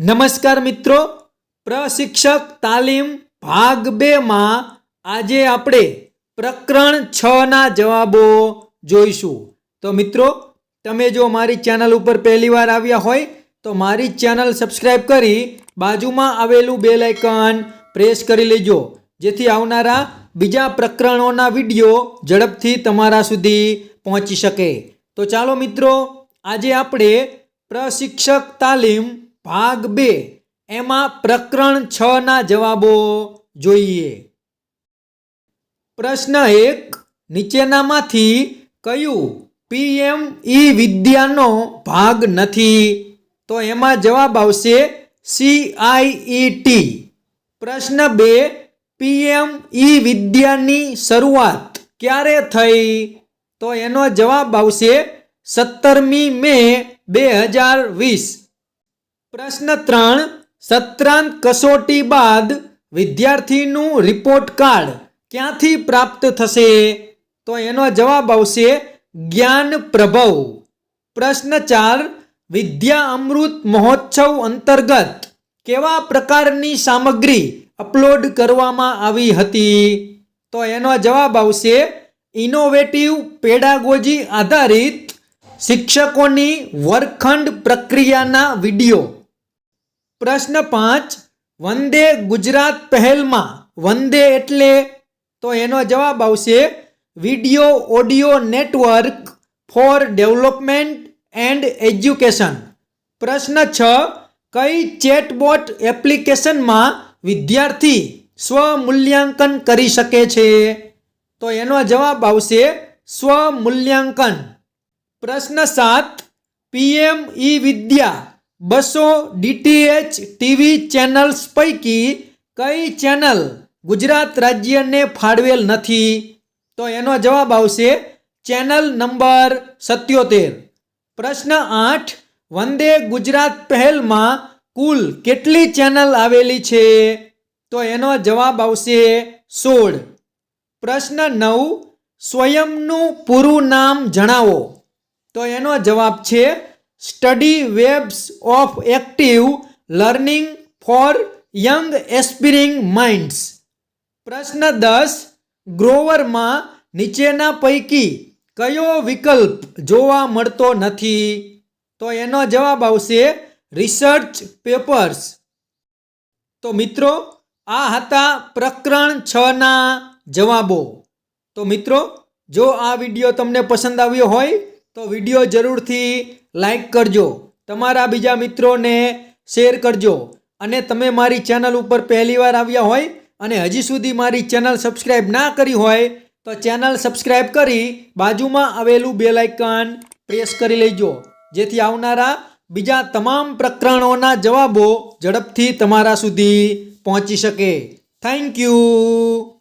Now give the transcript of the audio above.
નમસ્કાર મિત્રો. પ્રશિક્ષક તાલીમ ભાગ બેમાં આજે આપણે પ્રકરણ છ ના જવાબો જોઈશું. તો મિત્રો, તમે જો મારી ચેનલ ઉપર પહેલી વાર આવ્યા હોય, તો મારી ચેનલ સબસ્ક્રાઈબ કરી બાજુમાં આવેલું બેલ આઇકન પ્રેસ કરી લેજો. જેથી આવનારા બીજા પ્રકરણોના વીડિયો ઝડપથી તમારા સુધી પહોંચી શકે. તો ચાલો મિત્રો, આજે આપણે પ્રશિક્ષક તાલીમ ભાગ બે. એમાં પ્રકરણ છ ના જવાબો જોઈએ. પ્રશ્ન એક, નીચેનામાંથી કયું પીએમ ઈ વિદ્યાનો ભાગ નથી? તો એમાં જવાબ આવશે સીઆઈઈટી પ્રશ્ન બે પીએમ ઈ વિદ્યાની શરૂઆત ક્યારે થઈ? તો એનો જવાબ આવશે સત્તરમી મે બે હજાર વીસ. પ્રશ્ન ત્રણ, સત્રાંત કસોટી બાદ વિદ્યાર્થીનું રિપોર્ટ કાર્ડ ક્યાંથી પ્રાપ્ત થશે? તો એનો જવાબ આવશે જ્ઞાન પ્રભવ. પ્રશ્ન ચાર, વિદ્યા અમૃત મહોત્સવ અંતર્ગત કેવા પ્રકારની સામગ્રી અપલોડ કરવામાં આવી હતી? તો એનો જવાબ આવશે ઇનોવેટિવ પેડાગોજી આધારિત શિક્ષકોની વર્ગખંડ પ્રક્રિયાના વીડિયો. પ્રશ્ન પાંચ, વંદે ગુજરાત પહેલમાં. વંદે એટલે? તો એનો જવાબ આવશે, video audio network for development and education. પ્રશ્ન છ, કઈ ચેટબોટ એપ્લિકેશનમાં વિદ્યાર્થી સ્વમૂલ્યાંકન કરી શકે છે? તો એનો જવાબ આવશે, સ્વમૂલ્યાંકન. પ્રશ્ન સાત, પીએમ ઈ વિદ્યા બસો ડીટીએચ ટીવી ચેનલ્સ પૈકી કઈ ચેનલ ગુજરાત રાજ્યને ફાળવેલ નથી? તો એનો જવાબ આવશે ચેનલ નંબર સત્યોતેર. પ્રશ્ન આઠ, વંદે ગુજરાત પહેલમાં કુલ કેટલી ચેનલ આવેલી છે? તો એનો જવાબ આવશે સોળ. પ્રશ્ન નવ, સ્વયંનું પૂરું નામ જણાવો. તો એનો જવાબ છે study webs of active learning for young aspiring minds. પ્રશ્ન દસ, ગ્રોવરમાં નીચેના પૈકી કયો વિકલ્પ જોવા મળતો નથી? તો એનો જવાબ આવશે રિસર્ચ પેપર્સ. તો મિત્રો, આ હતા પ્રકરણ છ ના જવાબો. તો મિત્રો, જો આ વીડિયો તમને પસંદ આવ્યો હોય, તો વીડિયો જરૂરથી લાઈક કરજો. તમારા બીજા મિત્રોને શેર કરજો. અને તમે મારી ચેનલ ઉપર પહેલીવાર આવ્યા હોય અને હજી સુધી મારી ચેનલ સબસ્ક્રાઈબ ના કરી હોય, તો ચેનલ સબસ્ક્રાઈબ કરી બાજુમાં આવેલું બેલ આઇકન પ્રેસ કરી લેજો. જેથી આવનારા બીજા તમામ પ્રકરણોના જવાબો ઝડપથી તમારા સુધી પહોંચી શકે. Thank you